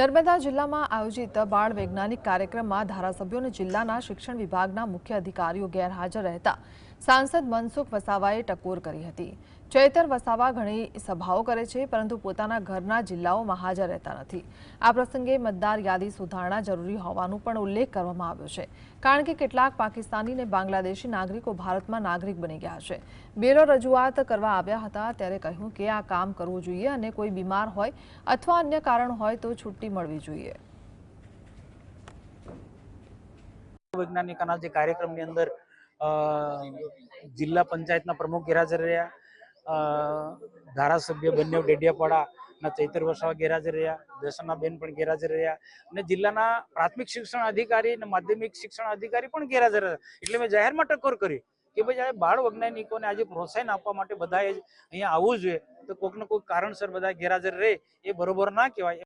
નર્મદા જિલ્લામાં આયોજિત બાળ વૈજ્ઞાનિક કાર્યક્રમમાં ધારાસભ્યો અને જિલ્લાના શિક્ષણ વિભાગના મુખ્ય અધિકારીઓ ગેરહાજર રહેતા સાંસદ મનસુખ વસાવાએ ટકોર કરી હતી. ચૈતર વસાવા ઘણી સભાઓ કરે છે, પરંતુ પોતાના ઘરના જિલ્લાઓમાં હાજર રહેતા નથી. આ પ્રસંગે મતદાર યાદી સુધારણા જરૂરી હોવાનું પણ ઉલ્લેખ કરવામાં આવ્યો છે. કારણ કે કેટલાક પાકિસ્તાની અને બાંગ્લાદેશી નાગરિકો ભારતમાં નાગરિક બની ગયા છે. બેરો રજૂઆત કરવા આવ્યા હતા, ત્યારે કહ્યું કે આ કામ કરવું જોઈએ અને કોઈ બીમાર હોય અથવા અન્ય કારણ હોય તો છુટ્ટી મળવી જોઈએ. વૈજ્ઞાનિકોના જે કાર્યક્રમની અંદર જિલ્લા પંચાયતના પ્રમુખ ગેરહાજર રહ્યા. ધારાસભ્ય બંને ડેડિયાપાડા ના ચૈતર વસાવા ગેરહાજર રહ્યા. દર્શનાબેન પણ ગેરહાજર રહ્યા. અને જિલ્લાના પ્રાથમિક શિક્ષણ અધિકારી અને માધ્યમિક શિક્ષણ અધિકારી પણ ગેરહાજર રહ્યા. એટલે મેં જાહેરમાં ટકોર કરી કે ભાઈ આ બાળ વૈજ્ઞાનિકોને આજે પ્રોત્સાહન આપવા માટે બધાએ અહીંયા આવવું જોઈએ. તો કોઈક ને કોઈક કારણસર બધા ગેરહાજર રહે, એ બરોબર ના કહેવાય.